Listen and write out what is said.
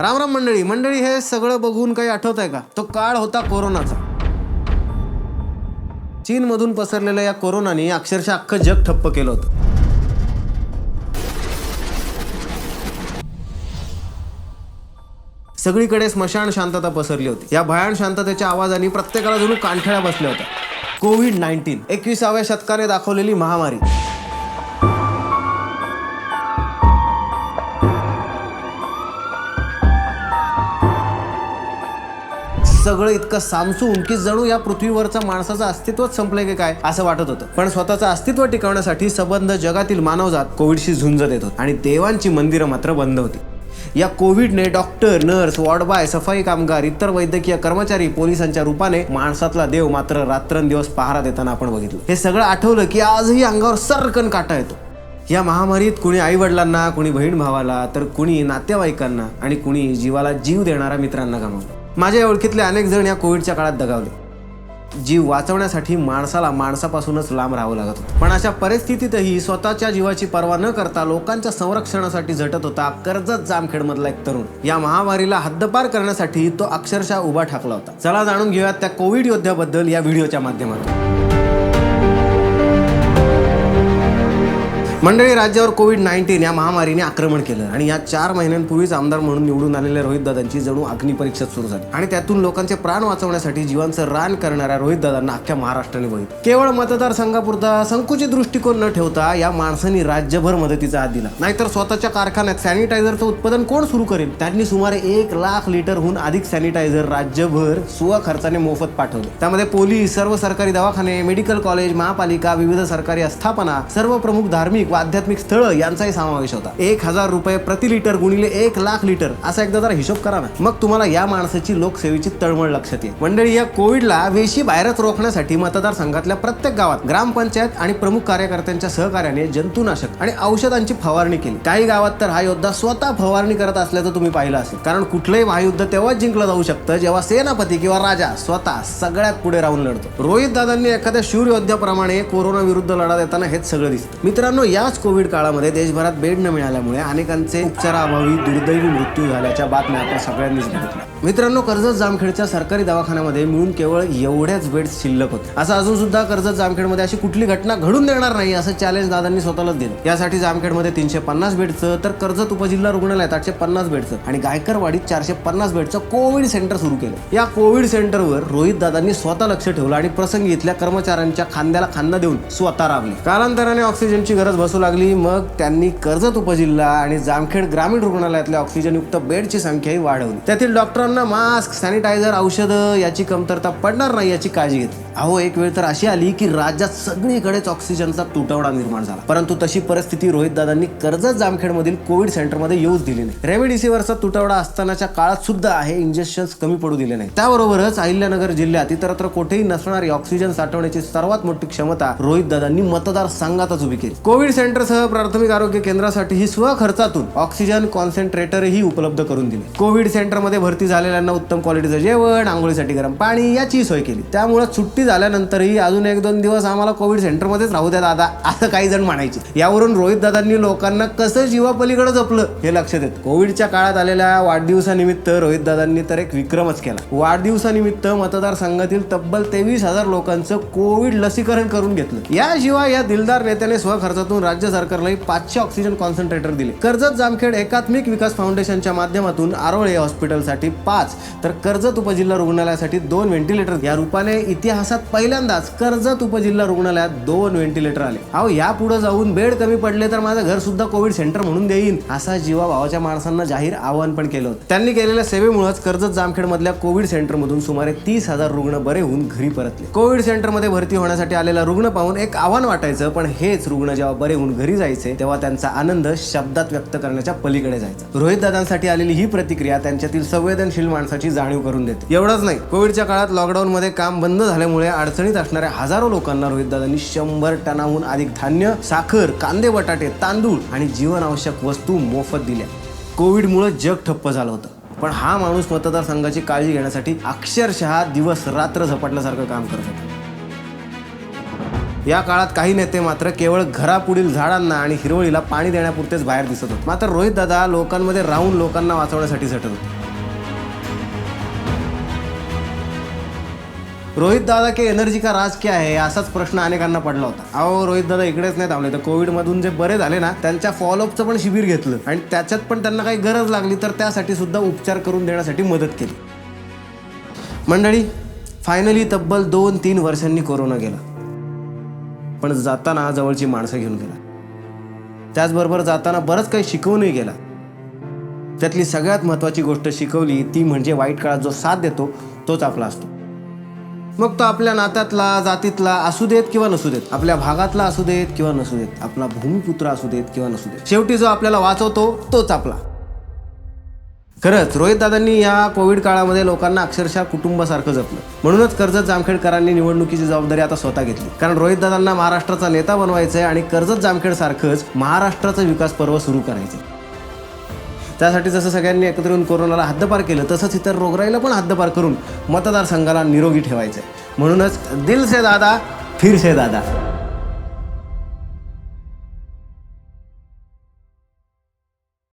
राम राम मंडळी मंडळी हे सगळं बघून काही आठवत आहे का? तो काळ होता कोरोनाचा. चीनमधून पसरलेल्या या कोरोनाने अक्षरशः अख्खं जग ठप्प केलं होतं. सगळीकडे स्मशान शांतता पसरली होती. या भयान शांततेच्या आवाजाने प्रत्येकाला जणू कानठळ्या बसल्या होत्या. कोविड नाईन्टीन एकविसाव्या शतकाने दाखवलेली महामारी. सगळं इतकं सामसून की जणू या पृथ्वीवरचा माणसाचं अस्तित्वच संपलंय की काय असं वाटत होतं. पण स्वतःचं अस्तित्व टिकवण्यासाठी सबंध जगातील मानवजात कोविडशी झुंज देत होत. आणि देवांची मंदिरं मात्र बंद होती. या कोविडने डॉक्टर नर्स वॉर्डबाय सफाई कामगार इतर वैद्यकीय कर्मचारी पोलिसांच्या रूपाने माणसातला देव मात्र रात्रंदिवस पहारा देताना आपण बघितलं. हे सगळं आठवलं की आजही अंगावर सरकन काटा येतो. या महामारीत कुणी आई वडिलांना कुणी बहीण भावाला तर कुणी नातेवाईकांना आणि कुणी जीवाला जीव देणाऱ्या मित्रांना गमावलं. माझ्या ओळखीतले अनेक जण या कोविडच्या काळात दगावले. जीव वाचवण्यासाठी माणसाला माणसापासूनच लांब राहावं लागत होतं. पण अशा परिस्थितीतही स्वतःच्या जीवाची पर्वा न करता लोकांच्या संरक्षणासाठी झटत होता कर्जत जामखेडमधला एक तरुण. या महामारीला हद्दपार करण्यासाठी तो अक्षरशः उभा ठाकला होता. चला जाणून घेऊयात त्या कोविड योद्ध्याबद्दल या व्हिडिओच्या माध्यमातून. मंडळी राज्यावर कोविड नाईन्टीन या महामारीने आक्रमण केलं आणि या चार महिन्यांपूर्वीच आमदार म्हणून निवडून आलेल्या रोहित दादांची जणू अग्निपरीक्षा सुरू झाली. आणि त्यातून लोकांचे प्राण वाचवण्यासाठी जीवांचं रान करणाऱ्या रोहित दादांना अख्ख्या महाराष्ट्राने बघितलं केवळ मतदारसंघापुरता संकुचित दृष्टिकोन न ठेवता या माणसांनी राज्यभर मदतीचा हात दिला. नाहीतर स्वतःच्या कारखान्यात सॅनिटायझरचं उत्पादन कोण सुरू करेल? त्यांनी सुमारे एक लाख लिटरहून अधिक सॅनिटायझर राज्यभर स्व खर्चाने मोफत पाठवले. त्यामध्ये पोलीस सर्व सरकारी दवाखाने मेडिकल कॉलेज महापालिका विविध सरकारी आस्थापना सर्व प्रमुख धार्मिक व आध्यात्मिक स्थळं यांचाही समावेश होता. एक हजार रुपये प्रति लिटर गुणिले एक लाख लिटर असा एकदा जरा हिशोब करा ना. मग तुम्हाला या माणसाची लोकसेवेची तळमळ लक्षात येईल. मंडळी या कोविडला वेशी बाहेरच रोखण्यासाठी मतदारसंघातल्या प्रत्येक गावात ग्रामपंचायत आणि प्रमुख कार्यकर्त्यांच्या सहकार्याने जंतुनाशक आणि औषधांची फवारणी केली. काही गावात तर हा योद्धा स्वतः फवारणी करत असल्याचं तुम्ही पाहिलं असेल. कारण कुठलंही महायुद्ध तेव्हाच जिंकलं जाऊ शकतं जेव्हा सेनापती किंवा राजा स्वतः सगळ्यात पुढे राहून लढतो. रोहित दादांनी एखाद्या शूर योद्ध्याप्रमाणे कोरोना विरुद्ध लढा देताना हेच सगळं दिसतं. मित्रांनो या याच कोविड काळामध्ये देशभरात बेड न मिळाल्यामुळे अनेकांचे उपचाराअभावी दुर्दैवी मृत्यू झाल्याच्या बातम्या आपण सगळ्यांनीच बघितल्या. मित्रांनो कर्जत जामखेडच्या सरकारी दवाखान्यामध्ये मिळून केवळ एवढ्याच बेड्स शिल्लक होते. असं अजून सुद्धा कर्जत जामखेडमध्ये अशी कुठली घटना घडून देणार नाही असं चॅलेंज दादांनी स्वतःलाच दिलं. यासाठी जामखेडमध्ये तीनशे पन्नास बेडचं तर कर्जत उपजिल्हा रुग्णालयात आठशे पन्नास बेडचं आणि गायकरवाडीत चारशे पन्नास बेडचं कोविड सेंटर सुरू केलं. या कोविड सेंटरवर रोहित दादांनी स्वतः लक्ष ठेवलं आणि प्रसंगी इथल्या कर्मचाऱ्यांच्या खांद्याला खांदा देऊन स्वतः राबले. कालांतराने ऑक्सिजनची गरज बसू लागली मग त्यांनी कर्जत उपजिल्हा आणि जामखेड ग्रामीण रुग्णालयातल्या ऑक्सिजनयुक्त बेडची संख्याही वाढवली. त्यातील डॉक्टर डॉक्टरांना मास्क सॅनिटायझर औषधं याची कमतरता पडणार नाही याची काळजी घेतली. अहो एक वेळ तर अशी आली की राज्यात सगळीकडेच ऑक्सिजनचा तुटवडा निर्माण झाला. परंतु तशी परिस्थिती रोहित दादांनी कर्जत जामखेडमधील कोविड सेंटरमध्ये येऊच दिली नाही. रेमडेसिव्हिरचा तुटवडा असतानाच्या काळात सुद्धा हे इंजेक्शन्स कमी पडू दिले नाही त्याबरोबरच अहिल्यानगर जिल्ह्यात इतरत्र कुठेही नसणारी ऑक्सिजन साठवण्याची सर्वात मोठी क्षमता रोहित दादांनी मतदारसंघातच उभी केली. कोविड सेंटरसह प्राथमिक आरोग्य केंद्रासाठीही स्वखर्चातून ऑक्सिजन कॉन्सन्ट्रेटरही उपलब्ध करून दिले. कोविड सेंटरमध्ये भरती झालेल्यांना उत्तम क्वालिटीचं जेवण आंघोळीसाठी गरम पाणी याची सोय केली. त्यामुळे सुट्टी झाल्यानंतरही अजून एक दोन दिवस आम्हाला कोविड सेंटरमध्येच राहू द्या दादा असं काही जण म्हणायचे. यावरून रोहित दादांनी लोकांना कसं जीवापलीकडे जपलं हे लक्षात येत कोविडच्या काळात आलेल्या वाढदिवसानिमित्त रोहित दादांनी तर एक विक्रमच केला. वाढदिवसानिमित्त मतदारसंघातील तब्बल तेवीस हजार लोकांचं कोविड लसीकरण करून घेतलं. याशिवाय या दिलदार नेत्याने स्वखर्चातून राज्य सरकारलाही पाचशे ऑक्सिजन कॉन्सन्ट्रेटर दिले. कर्जत जामखेड एकात्मिक विकास फाउंडेशनच्या माध्यमातून आरोळे हॉस्पिटलसाठी पाच तर कर्जत उपजिल्हा रुग्णालयासाठी दोन व्हेंटिलेटर. या रूपाने इतिहासात पहिल्यांदाच कर्जत उपजिल्हा रुग्णालयात दोन व्हेंटिलेटर आले. अहो या पुढे जाऊन बेड कमी पडले तर माझं घर सुद्धा कोविड सेंटर म्हणून देईन असा जीवा भावाच्या माणसांना जाहीर आवाहन पण केलं होतं. त्यांनी केलेल्या सेवेमुळेच कर्जत जामखेड मधल्या कोविड सेंटर मधून सुमारे तीस हजार रुग्ण बरे होऊन घरी परतले. कोविड सेंटरमध्ये भरती होण्यासाठी आलेला रुग्ण पाहून एक आव्हान वाटायचं पण हेच रुग्ण जेव्हा बरे होऊन घरी जायचे तेव्हा त्यांचा आनंद शब्दात व्यक्त करण्याच्या पलीकडे जायचा. रोहित दादांसाठी आलेली ही प्रतिक्रिया त्यांच्यातील संवेदनशील माणसाची जाणीव करून देते. एवढंच नाही कोविडच्या काळात लॉकडाऊन मध्ये काम बंद झाल्यामुळे अडचणीत असणाऱ्या हजारो लोकांना रोहित दादांनी शंभर टनाहून अधिक धान्य साखर कांदे बटाटे तांदूळ आणि जीवनावश्यक वस्तू मोफत दिल्या. कोविडमुळे जग ठप्प झालं होतं. पण हा माणूस मतदारसंघाची काळजी घेण्यासाठी अक्षरशः दिवस रात्र झपाटल्यासारखं काम करत होता. या काळात काही नेते मात्र केवळ घरापुढील झाडांना आणि हिरवळीला पाणी देण्यापुरतेच बाहेर दिसत होते. मात्र रोहित दादा लोकांमध्ये राहून लोकांना वाचवण्यासाठी झटत होते. रोहित दादा के एनर्जी का राज क्या आहे असाच प्रश्न अनेकांना पडला होता. अहो रोहित दादा इकडेच नाही थांबले. तर कोविडमधून जे बरे झाले ना त्यांच्या फॉलोअपचं पण शिबिर घेतलं. आणि त्याच्यात पण त्यांना काही गरज लागली तर त्यासाठी सुद्धा उपचार करून देण्यासाठी मदत केली. मंडळी फायनली तब्बल दोन तीन वर्षांनी कोरोना गेला. पण जाताना जवळची माणसं घेऊन गेला. त्याचबरोबर जाताना बरंच काही शिकवूनही गेला. त्यातली सगळ्यात महत्त्वाची गोष्ट शिकवली ती म्हणजे वाईट काळात जो साथ देतो तोच आपला असतो. मग तो आपल्या नात्यातला जातीतला असू देत किंवा नसू देत आपल्या भागातला असू देत किंवा नसू देत आपला भूमिपुत्र असू देत किंवा नसू देत शेवटी जो आपल्याला वाचवतो तोच आपला. खरंच रोहित दादांनी या कोविड काळामध्ये लोकांना अक्षरशः कुटुंबासारखं जपलं. म्हणूनच कर्जत जामखेडकरांनी निवडणुकीची जबाबदारी आता स्वतः घेतली. कारण रोहित दादांना महाराष्ट्राचा नेता बनवायचं आहे आणि कर्जत जामखेड सारखंच महाराष्ट्राचं विकास पर्व सुरू करायचं त्यासाठी जसं सगळ्यांनी एकत्र येऊन कोरोनाला हद्दपार केलं तसंच इतर रोगराईला पण हद्दपार करून मतदारसंघाला निरोगी ठेवायचं आहे म्हणूनच दिल से दादा फिर से दादा.